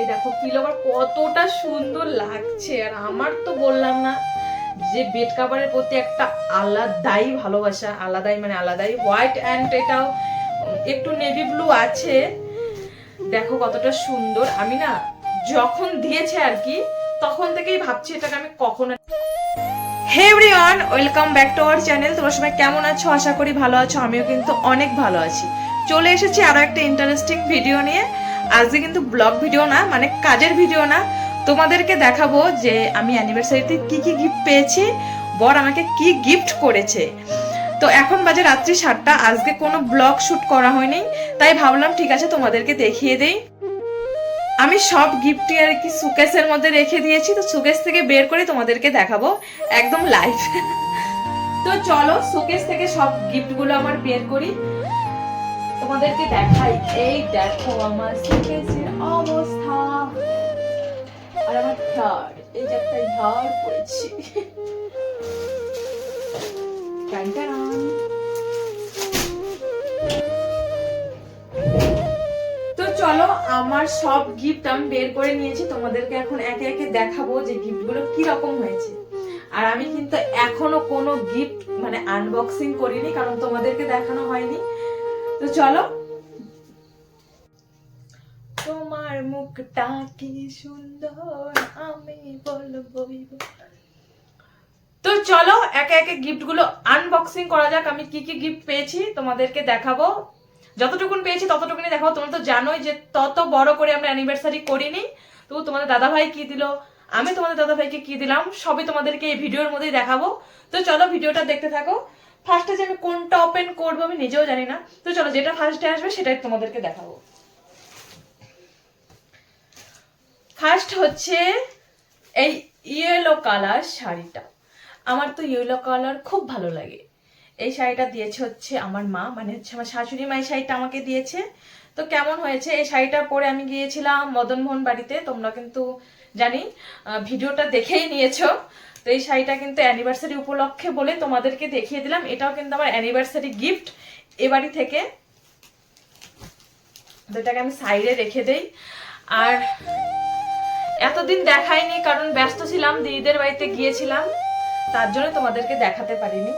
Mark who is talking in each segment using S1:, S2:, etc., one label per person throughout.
S1: এই দেখো পিলোভার কতটা সুন্দর লাগছে। আর আমার তো বললাম না যে বেড কাভারের প্রতি একটা আলাদাই ভালোবাসা, আলাদাই মানে আলাদাই হোয়াইট অ্যান্ড এটাও একটু নেভি ব্লু আছে। দেখো কতটা সুন্দর। আমি না যখন দিয়েছে আর কি, তখন থেকেই ভাবছি এটাকে আমি কখন hey everyone welcome back to our channel তোমরা সবাই কেমন আছো? আশা করি ভালো আছো। আমিও কিন্তু অনেক ভালো আছি। চলে এসেছি আরও একটা ইন্টারেস্টিং ভিডিও নিয়ে। আজকে কিন্তু ব্লগ ভিডিও না মানে কাজের ভিডিও না। তোমাদেরকে দেখাবো যে আমি অ্যানিভার্সারিতে কি কি গিফট পেয়েছি, বর আমাকে কি গিফট করেছে। তো এখন বাজে রাত্রি সাতটা, আজকে কোনো ব্লগ শ্যুট করা হয়নি, তাই ভাবলাম ঠিক আছে তোমাদেরকে দেখিয়ে দেই। আমি সব গিফটই আর কি সুকেসের মধ্যে রেখে দিয়েছি, তো সুকেস থেকে বের করে তোমাদেরকে দেখাবো, একদম লাইভ তো চলো সুকেস থেকে সব গিফটগুলো আমার বের করি। তোমাদেরকে দেখাই। এই দেখো আমার সুকেসের অবস্থা। আর আমার থার্ড এই যে একটা ধার পড়েছি। তো চলো, আমার সব গিফট আমি বের করে নিয়েছি। তোমাদেরকে এখন একে একে দেখাবো যে গিফটগুলো কি রকম হয়েছে। আর আমি কিন্তু এখনও কোনো গিফট মানে আনবক্সিং করিনি, কারণ তোমাদেরকে দেখানো হয়নি। তো চলো। তোমার মুখটা কি সুন্দর আমি বলব তো চলো একে একে গিফটগুলো আনবক্সিং করা যাক আমি কি কি গিফট পেয়েছি তোমাদেরকে দেখাবো। যতটুকুন পেয়েছি ততটুকুনি দেখাবো। তোমরা তো জানোই যে তত বড় করে আমরা অ্যানিভার্সারি করিনি। তো তোমাদের দাদা ভাই কি দিল? আমি তোমাদের দাদা ভাইকে কি দিলাম? সবই তোমাদেরকে এই ভিডিওর মধ্যেই দেখাবো। তো চলো ভিডিওটা দেখতে থাকো। ফার্স্টে যে আমি কোনটা ওপেন করব আমি নিজেও জানি না। তো চলো, যেটা ফার্স্টে আসবে সেটাই তোমাদেরকে দেখাবো। ফার্স্ট হচ্ছে এই ইয়েলো কালার শাড়িটা। আমার তো ইয়েলো কালার খুব ভালো লাগে। এই শাড়িটা দিয়েছে হচ্ছে আমার মা মানে হচ্ছে আমার শাশুড়ি মা এই শাড়িটা আমাকে দিয়েছে। তো কেমন হয়েছে? এই শাড়িটা পরে আমি গিয়েছিলাম মদনমোহন বাড়িতে, তোমরা কিন্তু জানি ভিডিওটা দেখেই নিয়েছো। তো এই শাড়িটা কিন্তু অ্যানিভার্সারি উপলক্ষে বলে তোমাদেরকে দেখিয়ে দিলাম। এটাও কিন্তু আমার অ্যানিভার্সারি গিফট এ বাড়ি থেকে এটাকে আমি সাইডে রেখে দেই। আর এতদিন দেখাইনি, কারণ ব্যস্ত ছিলাম, দিদিদের বাড়িতে গিয়েছিলাম। তার জন্য তোমাদেরকে দেখাতে পারিনি।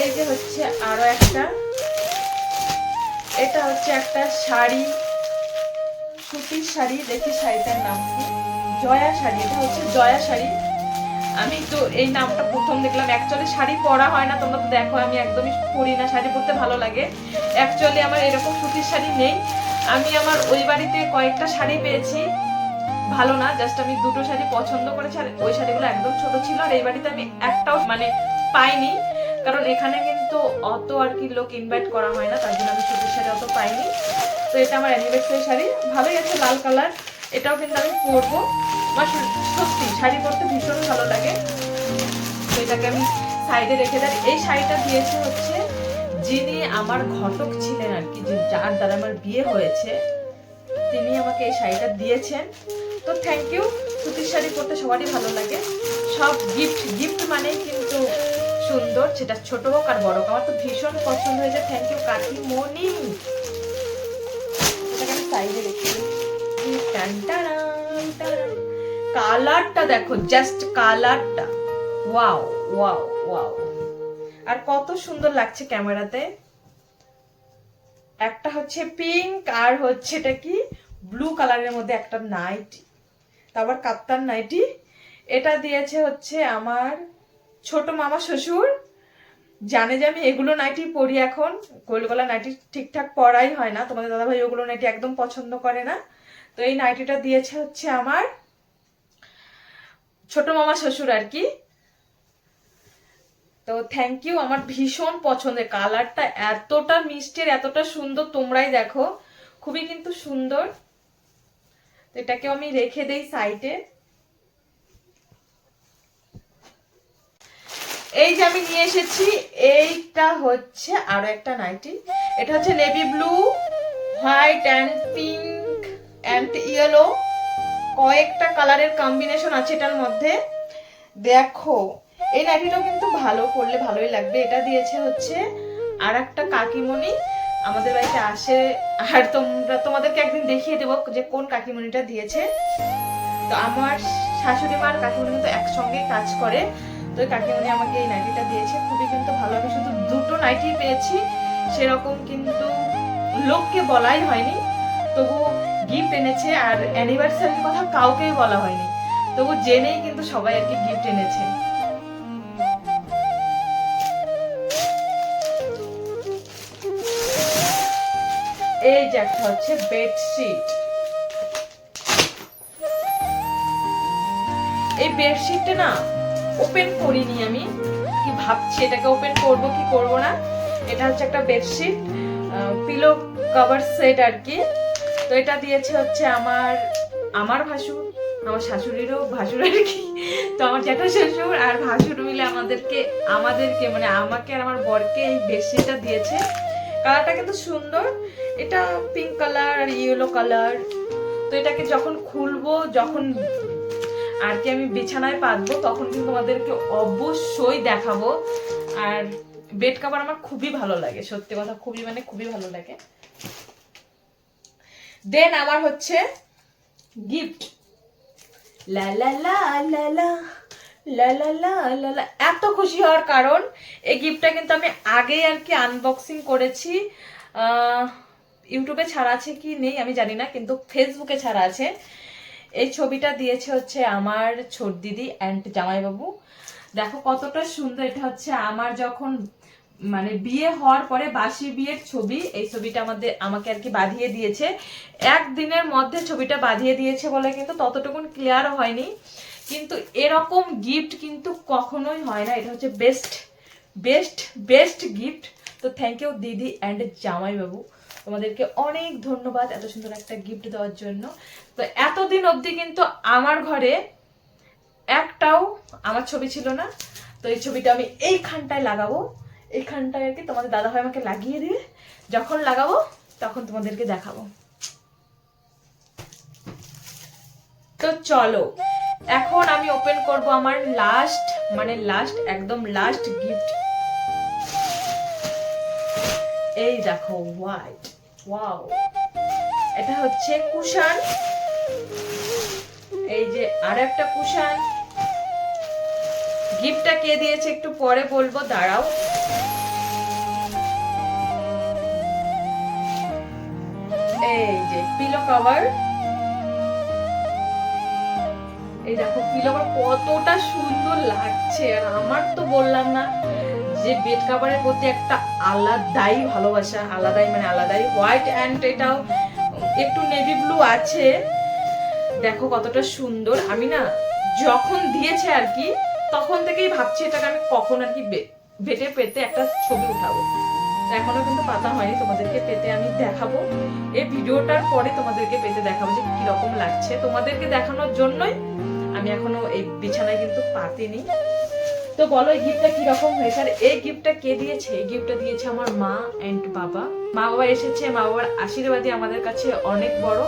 S1: এই যে হচ্ছে আরও একটা। এটা হচ্ছে একটা শাড়ি। সুতির শাড়ি দেখি শাড়িটার নাম কি? জয়া শাড়ি, এটা হচ্ছে জয়া শাড়ি। আমি তো এই নামটা প্রথম দেখলাম। অ্যাকচুয়ালি শাড়ি পরা হয় না, তোমরা তো দেখো, আমি একদমই পরি না, শাড়ি পরতে ভালো লাগে। অ্যাকচুয়ালি আমার এরকম সুতির শাড়ি নেই। আমি আমার ওই বাড়িতে কয়েকটা শাড়ি পেয়েছি। ভালো না জাস্ট আমি দুটো শাড়ি পছন্দ করেছি, আর ওই শাড়িগুলো একদম ছোট ছিল, আর এই বাড়িতে আমি একটাও মানে পাইনি। কারণ এখানে কিন্তু অত আর কি লোক ইনভাইট করা হয় না, তার জন্য আমি সুতির শাড়ি অত পাইনি। তো এটা আমার অ্যানিভার্সারি শাড়ি। ভালোই আছে লাল কালার। এটাও কিন্তু আমি পরবো। সু- সত্যি, শাড়ি পরতে ভীষণ ভালো লাগে। তো এটাকে আমি সাইডে রেখে দেয় এই শাড়িটা দিয়েছে হচ্ছে যিনি আমার ঘটক ছিলেন আর কি যার দ্বারা আমার বিয়ে হয়েছে, তিনি আমাকে এই শাড়িটা দিয়েছেন। তো থ্যাংক ইউ সুতির শাড়ি পরতে সবারই ভালো লাগে। সব গিফট গিফট মানেই কিন্তু সুন্দর। সেটা ছোট হোক আর বড় হোক। আমার তো ভীষণ পছন্দ হয়েছে। থ্যাংক ইউ কাকিমণি। টারান। কালারটা দেখো জাস্ট কালারটা। ওয়াও ওয়াও ওয়াও আর কত সুন্দর লাগছে ক্যামেরাতে। একটা হচ্ছে পিঙ্ক আর হচ্ছে এটা কি? ব্লু কালারের মধ্যে একটা নাইটি তারপর কাপ্তান নাইটি এটা দিয়েছে হচ্ছে আমার ছোট মামা শ্বশুর। জানে যে আমি এগুলো নাইটি পরি এখন। গোলগলা নাইটি ঠিকঠাক পরাই হয় না। তোমাদের দাদাভাই ওগুলো নাইটি একদম পছন্দ করে না। তো এই নাইটিটা দিয়েছে হচ্ছে আমার ছোট মামা শ্বশুর আর কি। তো থ্যাংক ইউ আমার ভীষণ পছন্দের। কালারটা এতটা মিষ্টির, এতটা সুন্দর, তোমরাই দেখো। খুবই কিন্তু সুন্দর। তো এটাকেও আমি রেখে দেই সাইডে এই যে আমি নিয়ে এসেছি, এইটা হচ্ছে আরও একটা নাইটি। এটা হচ্ছে navy blue, white and pink and yellow. কয়েকটা কালারের কম্বিনেশন আছে এটার মধ্যে। দেখো, এই নাইটিটাও কিন্তু ভালো করলে ভালোই লাগবে। এটা দিয়েছে হচ্ছে আর একটা কাকিমণি। আমাদের বাড়িতে আসে, আর তোমরা, তোমাদেরকে একদিন দেখিয়ে দেবো যে কোন কাকিমণিটা দিয়েছে। তো আমার শাশুড়ি মার কাকিমণি কিন্তু একসঙ্গে কাজ করে। তো ওই কাকিমণি আমাকে এই নাইটিটা দিয়েছে। খুবই কিন্তু ভালো। আমি শুধু দুটো নাইটি পেয়েছি। সেরকম কিন্তু লোককে বলাই হয়নি। তবু গিফট এনেছে আর অ্যানিভার্সারির কথা কাউকেই বলা হয়নি। তবু জেনেই কিন্তু সবাই আর কি গিফট এনেছে। এই যে একটা হচ্ছে বেডশিট এই বেডশিটটা না ওপেন করিনি আমি। কি ভাবছি এটাকে ওপেন করব, কি করব না? এটা হচ্ছে একটা বেডশিট পিলো কভার সেট আর কি। তো এটা দিয়েছে হচ্ছে আমার আমার ভাসুর, আমার শাশুড়িরও ভাসুর আর কি। তো আমার জ্যাঠা শ্বশুর আর ভাসুর মিলে আমাদেরকে আমাদেরকে মানে আমাকে আর আমার বরকে এই বেডশিটটা দিয়েছে। কালারটা কিন্তু সুন্দর। এটা পিঙ্ক কালার আর ইয়েলো কালার তো এটাকে যখন খুলবো, যখন আর কি আমি বিছানায় পাতবো, তখন কিন্তু তোমাদেরকে অবশ্যই দেখাবো। আর বেড কাভার আমার খুবই ভালো লাগে, সত্যি কথা খুবই মানে খুবই ভালো লাগে। দেন আমার হচ্ছে গিফট লা লা লা লা লা লা লা এত খুশি হওয়ার কারণ, এই গিফটটা কিন্তু আমি আগেই আর কি আনবক্সিং করেছি। ইউটিউবে ছাড়া আছে কি নেই আমি জানি না, কিন্তু ফেসবুকে ছাড়া আছে। এই ছবিটা দিয়েছে হচ্ছে আমার ছোট দিদি অ্যান্ড জামাইবাবু। দেখো কতটা সুন্দর, এটা হচ্ছে আমার যখন মানে বিয়ে হওয়ার পরে বাসি বিয়ের ছবি, এই ছবিটা আমাদের, আমাকে আর কি বাঁধিয়ে দিয়েছে। একদিনের মধ্যে ছবিটা বাঁধিয়ে দিয়েছে বলে কিন্তু ততটুকুন ক্লিয়ার হয়নি। কিন্তু এরকম গিফট কিন্তু কখনোই হয় না, এটা হচ্ছে বেস্ট বেস্ট বেস্ট গিফট তো থ্যাংক ইউ দিদি অ্যান্ড জামাইবাবু। তোমাদেরকে অনেক ধন্যবাদ এত সুন্দর একটা গিফট দেওয়ার জন্য। তো এতদিন অবধি কিন্তু আমার ঘরে একটাও আমার ছবি ছিল না। তো এই ছবিটা আমি এইখানটায় লাগাবো। এইখানটায় আর কি তোমাদের দাদা ভাই আমাকে লাগিয়ে দিয়ে যখন লাগাবো তখন তোমাদেরকে দেখাবো। তো চলো, এখন আমি ওপেন করব আমার লাস্ট মানে লাস্ট একদম লাস্ট গিফট এই দেখো হোয়াইট ওয়াও এটা হচ্ছে কুশান এই যে আর একটা কুশান গিফটটা কে দিয়েছে একটু পরে বলব, দাঁড়াও। এই যে পিলো কভার এই দেখো পিলো কভার কতটা সুন্দর লাগছে। আর আমার তো বললাম না। যে বেড কাভারের প্রতি একটা আলাদাই ভালোবাসা, আলাদাই মানে আলাদাই হোয়াইট অ্যান্ড এটাও একটু নেভি ব্লু আছে। দেখো কতটা সুন্দর। আমি না, যখন দিয়েছে আর কি, তখন থেকেই ভাবছি এটাকে আমি কখন আর কি বেটে পেতে একটা ছবি উঠাবো। এখনও কিন্তু পাতা হয়নি, তোমাদেরকে পেতে আমি দেখাবো। এই ভিডিওটার পরে তোমাদেরকে পেতে দেখাবো যে কীরকম লাগছে। তোমাদেরকে দেখানোর জন্যই আমি এখনও এই বিছানায় কিন্তু পাতিনি। তো বলো, এই গিফটটা কীরকম হয়েছে? আর এই গিফটটা কে দিয়েছে? এই গিফটটা দিয়েছে আমার মা এন্ড বাবা। মা বাবা এসেছে, মা বাবার আশীর্বাদই আমাদের কাছে অনেক বড়।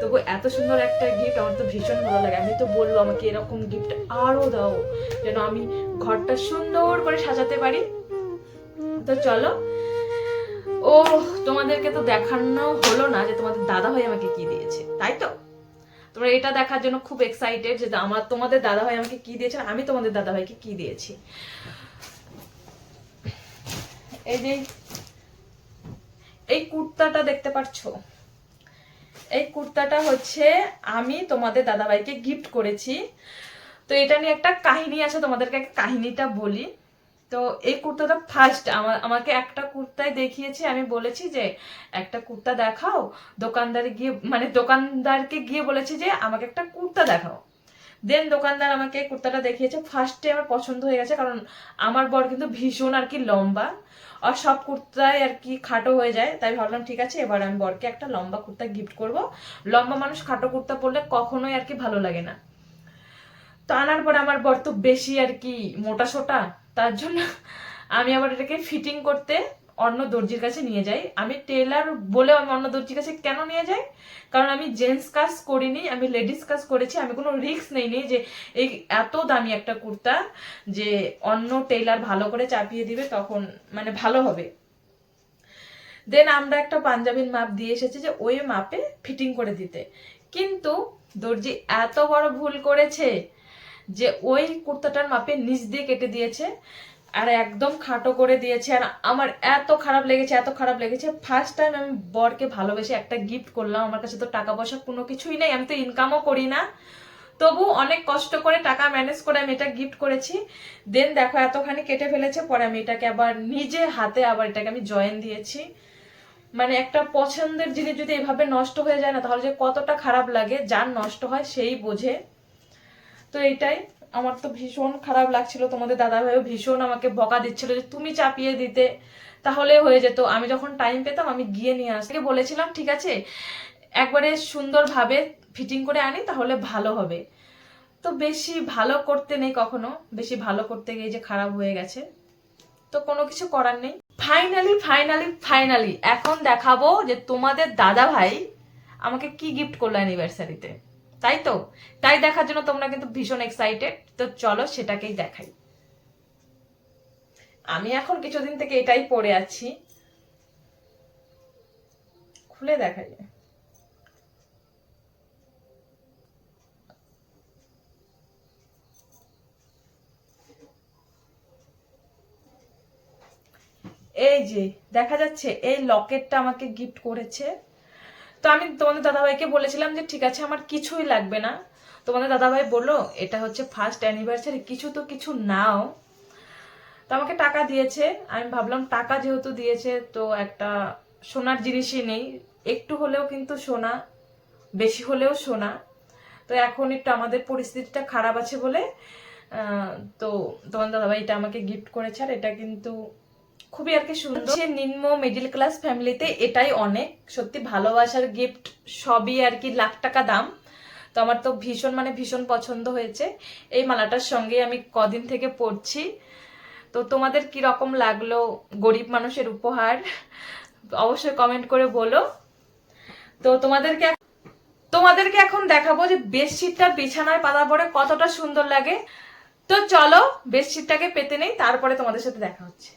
S1: তবু এত সুন্দর একটা গিফট আমার তো ভীষণ ভালো লাগে। আমি তো বলল আমাকে এরকম গিফট আরও দাও, যেন আমি ঘরটা সুন্দর করে সাজাতে পারি। তো চলো। ও তোমাদেরকে তো দেখানো হলো না যে তোমাদের দাদা ভাই আমাকে কি দিয়েছে, তাই তো? তোমরা এটা দেখার জন্য খুব এক্সাইটেড যে আমার, তোমাদের দাদা ভাই আমাকে কি দিয়েছে আমি তোমাদের দাদা ভাইকে কি দিয়েছি। এই যে, এই কুর্তাটা দেখতে পাচ্ছো এই কুর্তাটা হচ্ছে আমি তোমাদের দাদাভাইকে গিফট করেছি। তো এটা নিয়ে একটা কাহিনী আছে, তোমাদেরকে একটা কাহিনীটা বলি। তো এই কুর্তাটা ফার্স্ট আমার, আমাকে একটা কুর্তায় দেখিয়েছে, আমি বলেছি যে একটা কুর্তা দেখাও, দোকানদারে গিয়ে মানে দোকানদারকে গিয়ে বলেছি যে আমাকে একটা কুর্তা দেখাও। দেন দোকানদার আমাকে কুর্তাটা দেখিয়েছে ফার্স্টে আমার পছন্দ হয়ে গেছে, কারণ আমার বর কিন্তু ভীষণ আর কি লম্বা, আর সব কুর্তায় আর কি খাটো হয়ে যায়, তাই ভাবলাম ঠিক আছে, এবার আমি বরকে একটা লম্বা কুর্তা গিফট করব। লম্বা মানুষ খাটো কুর্তা পরলে কখনোই আর কি ভালো লাগে না। তো আনার পরে আমার বর তো বেশি আর কি মোটা সোটা তার জন্য আমি আবার এটাকে ফিটিং করতে অন্য দর্জির কাছে নিয়ে যাই। আমি টেলার বলে আমি অন্য দর্জির কাছে কেন নিয়ে যাই? কারণ আমি জেন্টস কাজ করিনি, আমি লেডিস কাজ করেছি, আমি কোনো রিস্ক নেইনি যে এই এত দামি একটা কুর্তা যে অন্য টেলার ভালো করে চাপিয়ে দিবে তখন মানে ভালো হবে। দেন আমরা একটা পাঞ্জাবির মাপ দিয়ে এসেছি যে ওই মাপে ফিটিং করে দিতে। কিন্তু দর্জি এত বড় ভুল করেছে। যে ওই কুর্তাটার মাপে নিচ দিয়ে কেটে দিয়েছে আর একদম খাটো করে দিয়েছে। আর আমার এত খারাপ লেগেছে, এত খারাপ লেগেছে। ফার্স্ট টাইম আমি বরকে ভালোবেসে একটা গিফট করলাম। আমার কাছে তো টাকা পয়সা কোনো কিছুই নেই, আমি তো ইনকামও করি না। তবু অনেক কষ্ট করে টাকা ম্যানেজ করে আমি এটা গিফট করেছি। দেন দেখো, এতখানি কেটে ফেলেছে, পরে আমি এটাকে আবার নিজে হাতে আবার এটাকে আমি জয়েন দিয়েছি। মানে একটা পছন্দের জিনিস যদি এভাবে নষ্ট হয়ে যায় না, তাহলে যে কতটা খারাপ লাগে, যার নষ্ট হয় সেই বোঝে। তো এইটাই আমার তো ভীষণ খারাপ লাগছিল। তোমাদের দাদাভাইও ভীষণ আমাকে বকা দিচ্ছিল যে, তুমি চাপিয়ে দিতে। তাহলে হয়ে যেত। আমি যখন টাইম পেতাম, আমি গিয়ে নিয়ে আসতে বলেছিলাম, ঠিক আছে, একবারে সুন্দরভাবে ফিটিং করে আনি, তাহলে ভালো হবে। তো বেশি ভালো করতে নেই কখনো। বেশি ভালো করতে গিয়ে যে খারাপ হয়ে গেছে। তো কোনো কিছু করার নেই। ফাইনালি ফাইনালি ফাইনালি এখন দেখাবো যে তোমাদের দাদা ভাই আমাকে কি গিফট করল অ্যানিভার্সারিতে তাই তো? তাই দেখার জন্য তোমরা কিন্তু ভীষণ এক্সাইটেড তো চলো সেটাকেই দেখাই। আমি এখন কিছুদিন থেকে এটাই পরে আছি। খুলে দেখাই। এই যে, দেখা যাচ্ছে এই লকেটটা আমাকে গিফট করেছে। তো আমি তোমাদের দাদাভাইকে বলেছিলাম যে, ঠিক আছে, আমার কিছুই লাগবে না। তোমাদের দাদাভাই বলল, এটা হচ্ছে ফার্স্ট অ্যানিভার্সারি কিছু তো কিছু নাও। তো আমাকে টাকা দিয়েছে। আমি ভাবলাম, টাকা যেহেতু দিয়েছে, তো একটা সোনার জিনিসই নেই। একটু হলেও কিন্তু সোনা, বেশি হলেও সোনা। তো এখন একটু আমাদের পরিস্থিতিটা খারাপ আছে বলে তো তোমার দাদাভাই এটা আমাকে গিফট করেছে। আর এটা কিন্তু খুবই আর কি সুন্দর। সে নিম্ন মিডিল ক্লাস ফ্যামিলিতে এটাই অনেক। সত্যি ভালোবাসার গিফট সবই আর কি লাখ টাকা দাম। তো আমার তো ভীষণ মানে ভীষণ পছন্দ হয়েছে। এই মালাটার সঙ্গে আমি কদিন থেকে পড়ছি। তো তোমাদের কি রকম লাগল গরিব মানুষের উপহার? অবশ্যই কমেন্ট করে বলো। তো তোমাদেরকে তোমাদেরকে এখন দেখাবো যে বেডশিটটা বিছানায় পাতা পরে কতটা সুন্দর লাগে। তো চলো বেডশিটটাকে পেতে নেই, তারপরে তোমাদের সাথে দেখা হচ্ছে।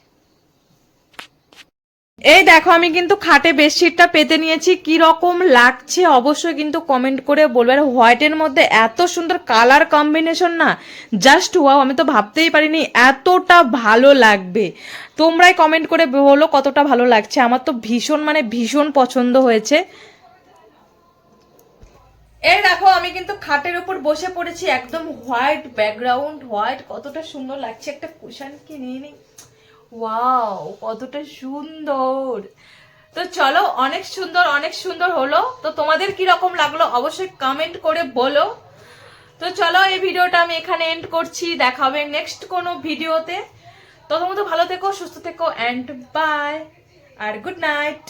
S1: এই দেখো, আমি কিন্তু খাটে বেডশিটটা পেতে নিয়েছি। কি রকম লাগছে অবশ্যই কিন্তু কমেন্ট করে বলবে। আর হোয়াইটের মধ্যে এত সুন্দর কালার কম্বিনেশন না জাস্ট ওয়াও আমি তো ভাবতেই পারিনি এতটা ভালো লাগবে। তোমরাই কমেন্ট করে বলো কতটা ভালো লাগছে। আমার তো ভীষণ মানে ভীষণ পছন্দ হয়েছে। এই দেখো, আমি কিন্তু খাটের উপর বসে পড়েছি, একদম হোয়াইট ব্যাকগ্রাউন্ড হোয়াইট কতটা সুন্দর লাগছে। একটা কুশান কি নিয়ে নিই? ওয়াও কতটা সুন্দর। তো চলো, অনেক সুন্দর অনেক সুন্দর হলো। তো তোমাদের কি রকম লাগল অবশ্যই কমেন্ট করে বলো। তো চলো, এই ভিডিওটা আমি এখানে এন্ড করছি। দেখা হবে নেক্সট কোনো ভিডিওতে। তত মতো ভালো থেকো, সুস্থ থেকো অ্যান্ড বাই আর গুড নাইট